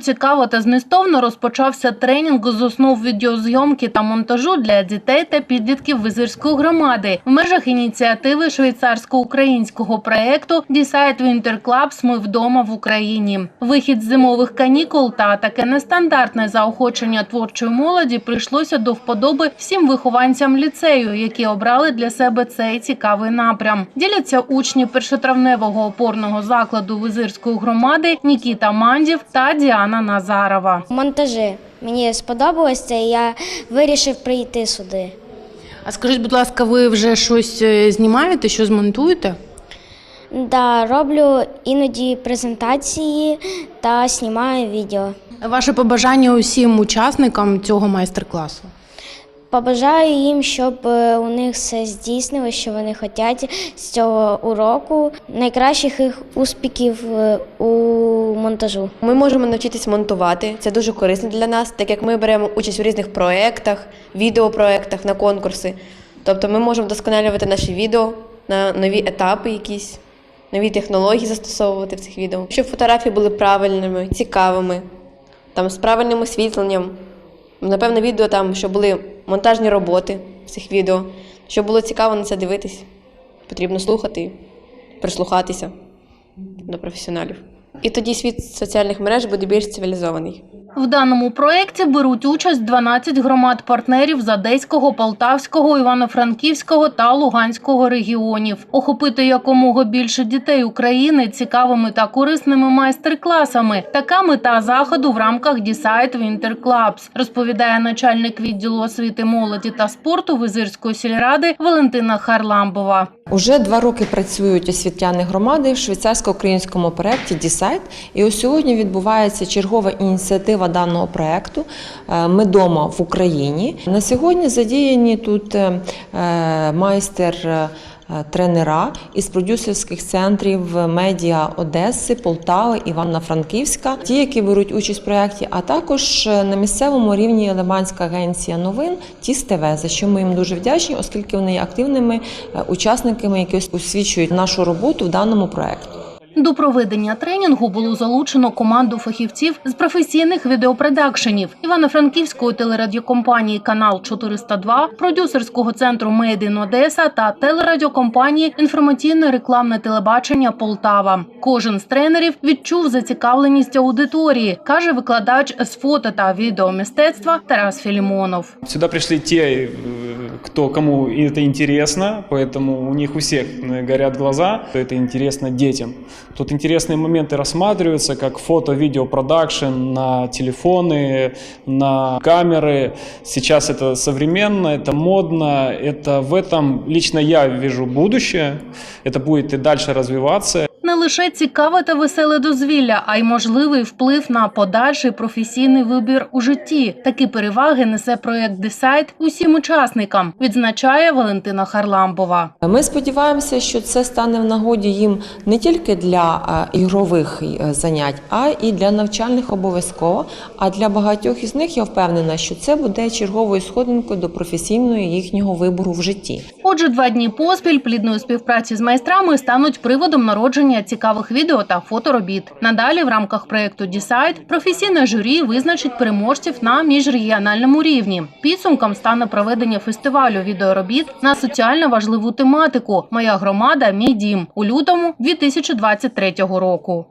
Цікаво та змістовно розпочався тренінг з основ відеозйомки та монтажу для дітей та підлітків визирської громади в межах ініціативи швейцарсько-українського Decide Winter Clubs Ми вдома в Україні. Вихід з зимових канікул та таке нестандартне заохочення творчої молоді прийшлося до вподоби всім вихованцям ліцею, які обрали для себе цей цікавий напрям. Діляться учні першотравневого опорного закладу визирської громади Нікіта Мандів та Діана Назарова. Монтажі. Мені сподобалося, і я вирішив прийти сюди. А скажіть, будь ласка, ви вже щось е, знімаєте, що змонтуєте? Да, роблю іноді презентації та знімаю відео. Ваше побажання усім учасникам цього майстер-класу. Побажаю їм, щоб е, у них все здійснилося, що вони хочуть з цього уроку. Найкращих їх успіхів е, у монтажу. Ми можемо навчитись монтувати. Це дуже корисно для нас, так як ми беремо участь у різних проєктах, відеопроєктах, на конкурси. Тобто ми можемо вдосконалювати наші відео на нові етапи якісь, нові технології застосовувати в цих відео. Щоб фотографії були правильними, цікавими, там, з правильним освітленням. Напевно, відео там, щоб були монтажні роботи цих відео, щоб було цікаво на це дивитись. Потрібно слухати, прислухатися до професіоналів. І тоді світ соціальних мереж буде більш цивілізований. В даному проєкті беруть участь 12 громад-партнерів з Одеського, Полтавського, Івано-Франківського та Луганського регіонів. Охопити якомога більше дітей України цікавими та корисними майстер-класами. Така мета заходу в рамках Decide Winter Clubs, розповідає начальник відділу освіти молоді та спорту Визирської сільради Валентина Харламбова. Уже два роки працюють освітяни громади в швейцарсько-українському проєкті «Дісайт». І ось сьогодні відбувається чергова ініціатива даного проєкту е, Ми дома в Україні. На сьогодні задіяні тут е, е, майстер. Е, Тренера із продюсерських центрів медіа Одеси, Полтави, Івано-Франківська, ті, які беруть участь в проєкті, а також е, на місцевому рівні Лиманська агенція новин Тіс ТВ, за що ми їм дуже вдячні, оскільки вони є активними е, учасниками, які освічують нашу роботу в даному проєкті. До проведення тренінгу було залучено команду фахівців з професійних відеопродакшенів Івано-Франківської телерадіокомпанії Канал 402, продюсерського центру Made in Одеса та телерадіокомпанії Інформаційне рекламне телебачення Полтава. Кожен з тренерів відчув зацікавленість аудиторії, каже викладач з фото та відеомистецтва Тарас Філімонов. Сюда пришли те, э, кто, кому это интересно, поэтому у них у всех э, горят глаза, это интересно детям. Тут интересные моменты рассматриваются, как фото-видео продакшн на телефоны, на камеры. Сейчас это современно, это модно, это в этом лично я вижу будущее, это будет и дальше развиваться. Лише цікаве та веселе дозвілля, а й можливий вплив на подальший професійний вибір у житті. Такі переваги несе проект Decide усім учасникам, відзначає Валентина Харламбова. Ми сподіваємося, що це стане в нагоді їм не тільки для ігрових е, занять, а і для навчальних обов'язково. А для багатьох із них я впевнена, що це буде черговою сходинкою до професійної їхнього вибору в житті. Отже, два дні поспіль плідної співпраці з майстрами стануть приводом народження цікавих відео та фоторобіт. Надалі в рамках проекту Дісайд професійне журі визначить переможців на міжрегіональному рівні. Підсумком стане проведення фестивалю відеоробіт на соціально важливу тематику Моя громада, мій дім у лютому 2023 року.